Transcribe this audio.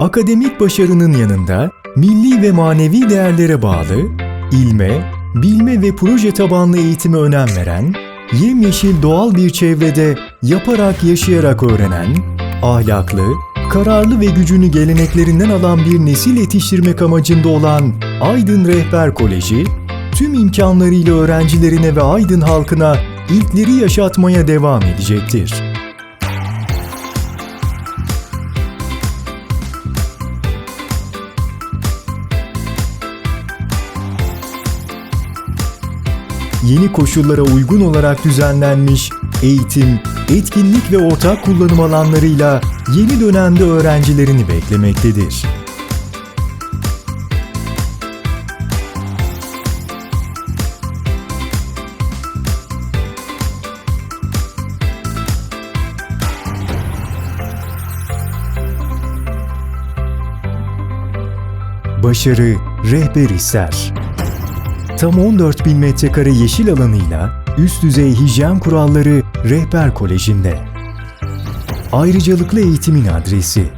Akademik başarının yanında milli ve manevi değerlere bağlı, ilme, bilme ve proje tabanlı eğitime önem veren, yemyeşil doğal bir çevrede yaparak yaşayarak öğrenen, ahlaklı, kararlı ve gücünü geleneklerinden alan bir nesil yetiştirmek amacında olan Aydın Rehber Koleji, tüm imkanlarıyla öğrencilerine ve Aydın halkına ilkleri yaşatmaya devam edecektir. Yeni koşullara uygun olarak düzenlenmiş eğitim, etkinlik ve ortak kullanım alanlarıyla yeni dönemde öğrencilerini beklemektedir. Başarı rehber ister. Tam 14 bin metrekare yeşil alanıyla üst düzey hijyen kuralları Rehber Koleji'nde. Ayrıcalıklı eğitimin adresi